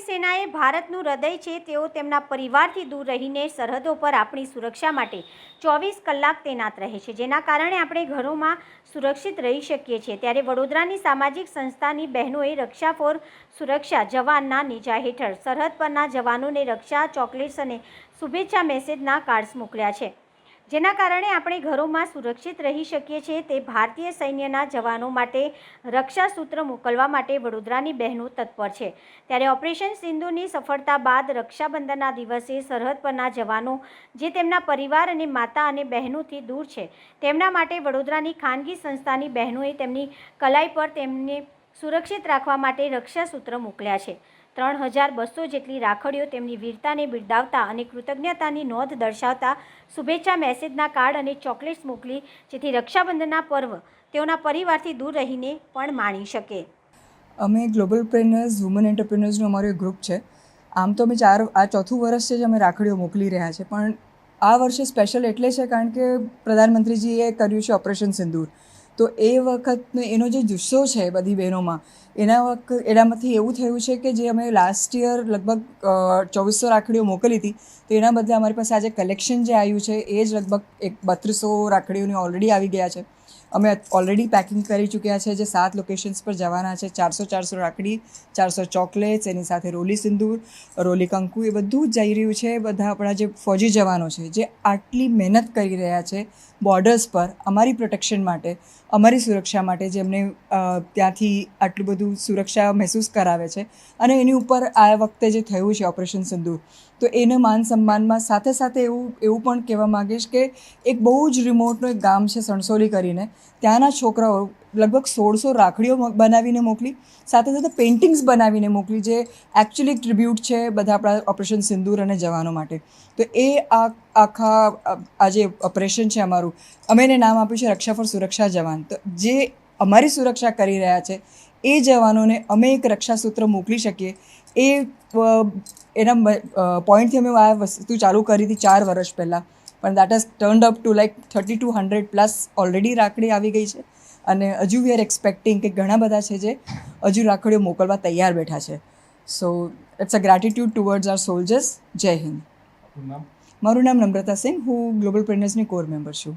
સેનાએ ભારતનું હૃદય છે, તેઓ તેમના પરિવારથી દૂર રહીને સરહદો પર આપણી સુરક્ષા માટે ચોવીસ કલાક તૈનાત રહે છે, જેના કારણે આપણે ઘરોમાં સુરક્ષિત રહી શકીએ છીએ. ત્યારે વડોદરાની સામાજિક સંસ્થાની બહેનોએ રક્ષા ફોર સુરક્ષા જવાનના નેજા હેઠળ સરહદ પરના જવાનોને રક્ષા, ચોકલેટ્સ અને શુભેચ્છા મેસેજના કાર્ડ્સ મોકલ્યા છે. જેના કારણે આપણે ઘરોમાં સુરક્ષિત રહી શકીએ છીએ તે ભારતીય સૈન્યના જવાનો માટે રક્ષા સૂત્ર મોકલવા માટે વડોદરાની બહેનો તત્પર છે. ત્યારે ઓપરેશન સિંધુની સફળતા બાદ રક્ષાબંધનના દિવસે સરહદ પરના જવાનો, જે તેમના પરિવાર અને માતા અને બહેનોથી દૂર છે, તેમના માટે વડોદરાની ખાનગી સંસ્થાની બહેનોએ તેમની કલાઈ પર તેમને સુરક્ષિત રાખવા માટે રક્ષા સૂત્ર મોકલ્યા છે. ત્રણ હજાર બસો જેટલી રાખડીઓ તેમની વીરતાને બિરદાવતા અને કૃતજ્ઞતાની નોંધ દર્શાવતા શુભેચ્છા મેસેજના કાર્ડ અને ચોકલેટ્સ મોકલી, જેથી રક્ષાબંધનના પર્વ તેઓના પરિવારથી દૂર રહીને પણ માણી શકે. અમે ગ્લોબલ પ્રેનર્સ વુમન એન્ટરપ્રિનર્સનું અમારું એક ગ્રુપ છે. આમ તો અમે ચાર, આ ચોથું વર્ષ છે જ અમે રાખડીઓ મોકલી રહ્યા છે, પણ આ વર્ષે સ્પેશિયલ એટલે છે કારણ કે પ્રધાનમંત્રીજીએ કર્યું છે ઓપરેશન સિંદૂર. તો એ વખતનો એનો જે જુસ્સો છે બધી બહેનોમાં, એના વખત એનામાંથી એવું થયું છે કે જે અમે લાસ્ટ યર લગભગ ચોવીસો રાખડીઓ મોકલી હતી, તો એના બદલે અમારી પાસે આજે કલેક્શન જે આવ્યું છે, એ જ લગભગ એક બત્રીસો રાખડીઓની ઓલરેડી આવી ગયા છે. અમે ઓલરેડી પેકિંગ કરી ચૂક્યા છે જે સાત લોકેશન્સ પર જવાના છે. ચારસો ચારસો રાખડી, ચારસો ચોકલેટ્સ, એની સાથે રોલી સિંદૂર, રોલી કંકુ, એ બધું જ જઈ રહ્યું છે. બધા આપણા જે ફોજી જવાનો છે, જે આટલી મહેનત કરી રહ્યા છે બોર્ડર્સ પર અમારી પ્રોટેક્શન માટે, અમારી સુરક્ષા માટે જેમને ત્યાંથી આટલું બધું સુરક્ષા મહેસૂસ કરાવે છે. અને એની ઉપર આ વખતે જે થયું છે ઓપરેશન સિંદૂર, તો એને માન સન્માનમાં સાથે સાથે એવું એવું પણ કહેવા માગીશ કે એક બહુ જ રિમોટનું એક ગામ છે સણસોલી કરીને ત્યાંના છોકરાઓ લગભગ સોળસો રાખડીઓ બનાવીને મોકલી, સાથે સાથે પેઇન્ટિંગ્સ બનાવીને મોકલી, જે એકચ્યુઅલી ટ્રિબ્યુટ છે બધા આપણા ઓપરેશન સિંદૂર અને જવાનો માટે. તો એ આ આખા, આ જે ઓપરેશન છે અમારું, અમે એને નામ આપ્યું છે રક્ષા ફોર સુરક્ષા જવાન. તો જે અમારી સુરક્ષા કરી રહ્યા છે, એ જવાનોને અમે એક રક્ષાસૂત્ર મોકલી શકીએ. એ એના પોઈન્ટથી અમે આ વસ્તુ ચાલુ કરી હતી ચાર વર્ષ પહેલાં. પણ that has turned up to like thirty two hundred plus already રાખડી આવી ગઈ છે. અને હજુ વી આર એક્સપેક્ટિંગ કે ઘણા બધા છે જે હજુ રાખડીઓ મોકલવા તૈયાર બેઠા છે. So it's a gratitude towards our soldiers Jai Hind. મારું નામ નમ્રતા સિંહ. હું ગ્લોબલ પ્રેનર્સની કોર મેમ્બર છું.